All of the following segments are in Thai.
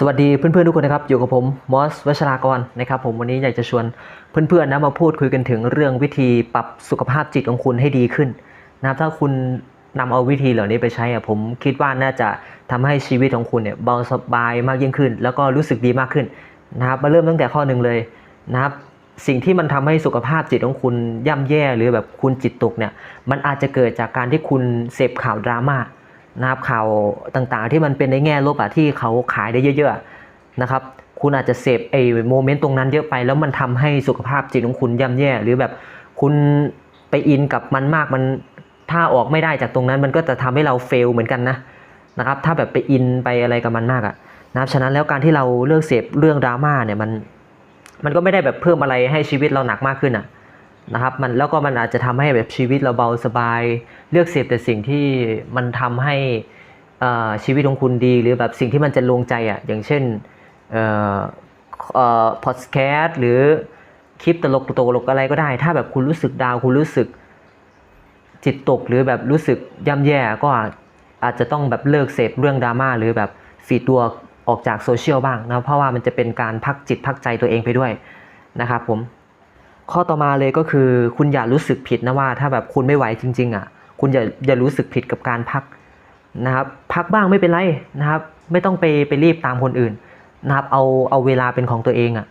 สวัสดีเพื่อนๆทุกคนนะครับ อยู่กับผมมอสวัชรากรนะครับผมวันนี้อยากจะชวนเพื่อนๆนะมาพูดคุยกันถึงเรื่องวิธีปรับสุขภาพจิตของคุณให้ดีขึ้นนะครับถ้าคุณนำเอาวิธีเหล่านี้ไปใช้อะผมคิดว่าน่าจะทำให้ชีวิตของคุณเนี่ยเบาสบายมากยิ่งขึ้น แล้วก็รู้สึกดีมากขึ้นนะครับมาเริ่มตั้งแต่ข้อหนึ่งเลยนะครับสิ่งที่มันทำให้สุขภาพจิตของคุณย่ำแย่หรือแบบคุณจิตตกเนี่ยมันอาจจะเกิดจากการที่คุณเสพข่าวดราม่า นะครับข่าวต่างๆ ที่มันเป็นในแง่ลบอะที่เขาขายได้เยอะๆนะครับคุณอาจจะเสพไอ้โมเมนต์ตรงนั้นเยอะไป แล้วมันทำให้สุขภาพจิตของคุณย่ำแย่ หรือแบบคุณไปอินกับมันมากมันถ้าออกไม่ได้จากตรงนั้น มันก็จะทำให้เราเฟลเหมือนกันนะนะครับถ้าแบบไปอินไปอะไรกับมันมากอะนะครับฉะนั้นแล้วการที่เราเลิกเสพเรื่องดราม่าเนี่ยมันมันก็ไม่ได้แบบเพิ่มอะไรให้ชีวิตเราหนักมากขึ้นอะ นะครับมันแล้วก็มันอาจจะทำให้แบบชีวิตเราเบาสบาย เลือกเสพแต่สิ่งที่มันทำให้ชีวิตของคุณดีหรือแบบสิ่งที่มันจะลงใจอะอย่างเช่นพอดแคสต์หรือคลิปตลกตลกอะไรก็ได้ ถ้าแบบคุณรู้สึกดาวคุณรู้สึกจิตตกหรือแบบรู้สึกย่ำแย่ก็อาจจะต้องแบบเลิกเสพเรื่องดราม่าหรือแบบฝีตัวออกจากโซเชียลบ้างนะเพราะว่ามันจะเป็นการพักจิตพักใจตัวเองไปด้วยนะครับผม ข้อต่อมาเลยก็คือคุณอย่ารู้สึกผิดนะว่า ถ้าแบบคุณไม่ไหวจริง ๆ อะ คุณอย่าอย่ารู้สึกผิดกับการพักนะครับ พักบ้างไม่เป็นไรนะครับ ไม่ต้องไปไปรีบตามคนอื่นนะครับ เอาเอาเวลาเป็นของตัวเองอะ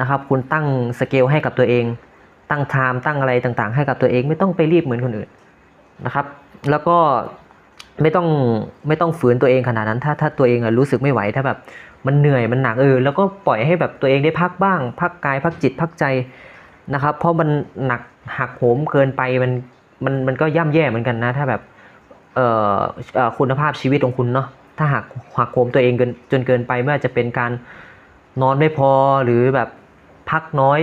นะครับ คุณตั้งสเกลให้กับตัวเอง ตั้งไทม์ตั้งอะไรต่างๆ ให้กับตัวเอง ไม่ต้องไปรีบเหมือนคนอื่นนะครับ แล้วก็ไม่ต้องไม่ต้องฝืนตัวเองขนาดนั้น ถ้าถ้าตัวเองอะรู้สึกไม่ไหวถ้าแบบมันเหนื่อยมันหนักเออแล้วก็ปล่อยให้แบบตัวเองได้พักบ้าง พักกายพักจิตพักใจ นะครับ เพราะมันหนักหักโหมเกินไปมันมันมันก็ย่ำแย่เหมือนกันนะ ถ้าแบบเอ่อคุณภาพชีวิตของคุณเนาะถ้าหักหักโหมตัวเองเกินจนเกินไปไม่ว่าจะเป็นการนอนไม่พอหรือแบบพักน้อย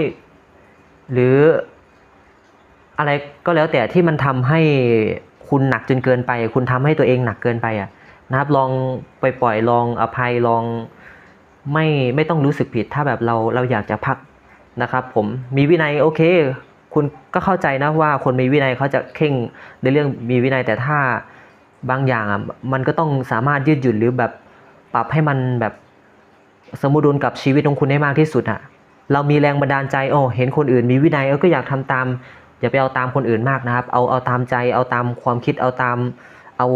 หรืออะไรก็แล้วแต่ที่มันทำให้คุณหนักจนเกินไป คุณทำให้ตัวเองหนักเกินไปอะนะครับลองไปปล่อยลองอภัยลองไม่ไม่ต้องรู้สึกผิด ถ้าแบบเราเราอยากจะพัก นะครับผมมีวินัยโอเค คุณก็เข้าใจนะว่าคนมีวินัยเขาจะเข่งในเรื่องมีวินัยแต่ถ้าบางอย่างอะมันก็ต้องสามารถยืดหยุ่นหรือแบบปรับให้มันแบบสมดุลกับชีวิตของคุณให้มากที่สุดอะเรามีแรงบันดาลใจโอ้เห็นคนอื่น มีวินัยเออก็อยากทำตามอย่าไปเอาตามคนอื่นมากนะครับ เอาเอาตามใจเอาตามความคิดเอาตามเอา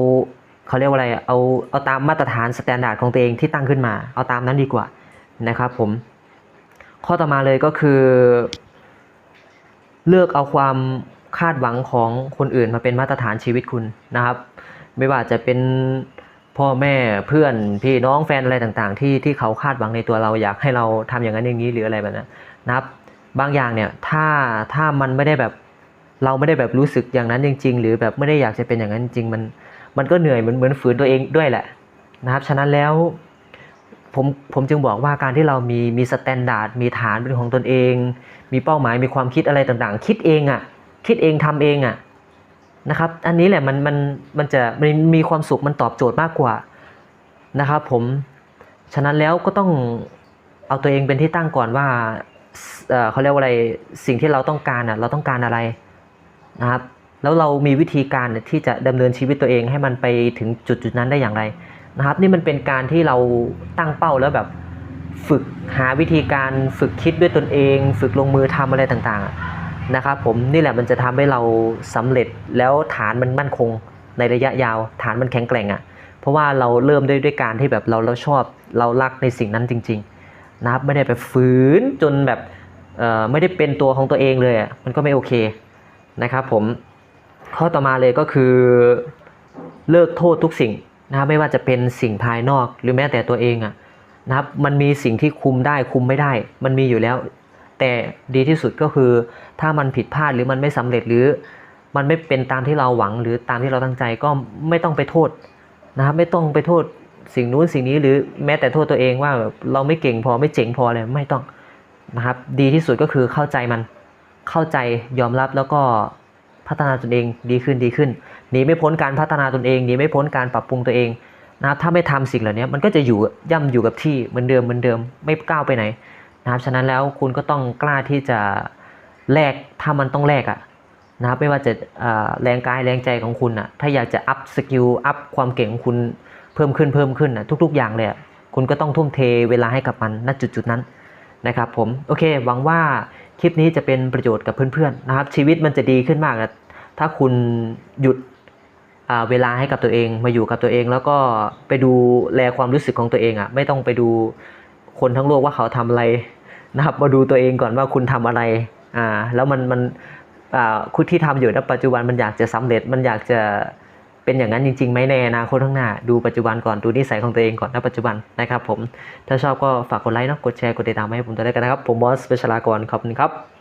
เขาเรียกว่าอะไรเอาเอาตามมาตรฐานสแตนดาร์ดของตัวเองที่ตั้งขึ้นมา เอาตามนั้นดีกว่านะครับผม ข้อต่อมาเลยก็คือ เลือกเอาความคาดหวังของคนอื่นมาเป็นมาตรฐานชีวิตคุณนะครับ ไม่ว่าจะเป็นพ่อแม่เพื่อนพี่น้องแฟนอะไรต่างๆ ที่ที่เขาคาดหวังในตัวเราอยากให้เราทำอย่างนั้นอย่างนี้หรืออะไรแบบนั้นนะครับ บางอย่างเนี่ยถ้าถ้ามันไม่ได้แบบเราไม่ได้แบบรู้สึกอย่างนั้นจริง ๆ หรือแบบไม่ได้อยากจะเป็นอย่างนั้นจริงมันมันก็เหนื่อยเหมือนเหมือนฝืนตัวเองด้วยแหละนะครับ ฉะนั้นแล้ว ผมผมจึงบอกว่าการที่เรามีมีสแตนดาร์ดมีฐานเป็นของตนเอง มีเป้าหมายมีความคิดอะไรต่างๆ คิดเองอะ่ะคิดเองทำเองอะ่ะนะครับ อันนี้แหละมันมันมันจะมันมีความสุขมันตอบโจทย์มากกว่านะครับผมฉะนั้นแล้วก็ต้องเอาตัวเองเป็นที่ตั้งก่อนว่าเออเขาเรียกว่าอะไรสิ่งที่เราต้องการอะเราต้องการอะไรนะครับ แล้วเรามีวิธีการที่จะดำเนินชีวิตตัวเองให้มันไปถึงจุดจุดนั้นได้อย่างไร นะครับ นี่มันเป็นการที่เราตั้งเป้าแล้วแบบฝึกหาวิธีการฝึกคิดด้วยตนเอง ฝึกลงมือทำอะไรต่างๆนะครับผมนี่แหละมันจะทำให้เราสำเร็จแล้วฐานมันมั่นคงในระยะยาว ฐานมันแข็งแกร่งอะ่ะเพราะว่าเราเริ่มด้วยด้วยการที่แบบเราเราชอบเรารักในสิ่งนั้นจริง ๆ นะครับไม่ได้ไปฝืนจนแบบเอ่อไม่ได้เป็นตัวของตัวเองเลยอะมันก็ไม่โอเคนะครับผมข้อต่อมาเลยก็คือเลิกโทษทุกสิ่ง นะครับไม่ว่าจะเป็นสิ่งภายนอกหรือแม้แต่ตัวเองอะนะครับมันมีสิ่งที่คุมได้คุมไม่ได้ มันมีอยู่แล้ว แต่ดีที่สุดก็คือถ้ามันผิดพลาดหรือมันไม่สำเร็จหรือมันไม่เป็นตามที่เราหวังหรือตามที่เราตั้งใจก็ไม่ต้องไปโทษนะครับไม่ต้องไปโทษสิ่งนู้นสิ่งนี้หรือแม้แต่โทษตัวเองว่าเราไม่เก่งพอไม่เจ๋งพอเลยไม่ต้องนะครับ ดีที่สุดก็คือเข้าใจมันเข้าใจยอมรับแล้วก็พัฒนาตนเองดีขึ้นดีขึ้น หนีไม่พ้นการพัฒนาตนเองหนีไม่พ้นการปรับปรุงตัวเองนะครับถ้าไม่ทำสิ่งเหล่านี้มันก็จะอยู่ย่ำอยู่กับที่เหมือนเดิมเหมือนเดิมไม่ก้าวไปไหนนะครับฉะนั้นแล้วคุณก็ต้องกล้าที่จะแลกถ้ามันต้องแลกอะนะครับไม่ว่าจะอ่าแรงกายแรงใจของคุณอะถ้าอยากจะอัพสกิลอัพความเก่งของคุณเพิ่มขึ้นเพิ่มขึ้นอะทุก ๆ อย่างเลยคุณก็ต้องทุ่มเทเวลาให้กับมันณจุดจุดนั้นนะครับผมโอเคหวังว่าคลิปนี้จะเป็นประโยชน์กับเพื่อนๆนะครับชีวิตมันจะดีขึ้นมากถ้าคุณหยุด เวลาให้กับตัวเองมาอยู่กับตัวเอง แล้วก็ไปดูแลความรู้สึกของตัวเองอะไม่ต้องไปดูคนทั้งโลกว่าเขาทำอะไรนะครับมาดูตัวเองก่อนว่าคุณทำอะไรอ่าแล้วมันมันอ่าคุณที่ทำอยู่ณปัจจุบันมันอยากจะสำเร็จมันอยากจะเป็นอย่างนั้นจริงๆไหมในอนาคตข้างหน้า ดูปัจจุบันก่อนดูนิสัยของตัวเองก่อนณปัจจุบันนะครับผมถ้าชอบก็ฝากกดไลค์เนาะกดแชร์กดติดตามให้ผมตัวได้กันนะครับ ผมบอสเปชลากรขอบคุณครับ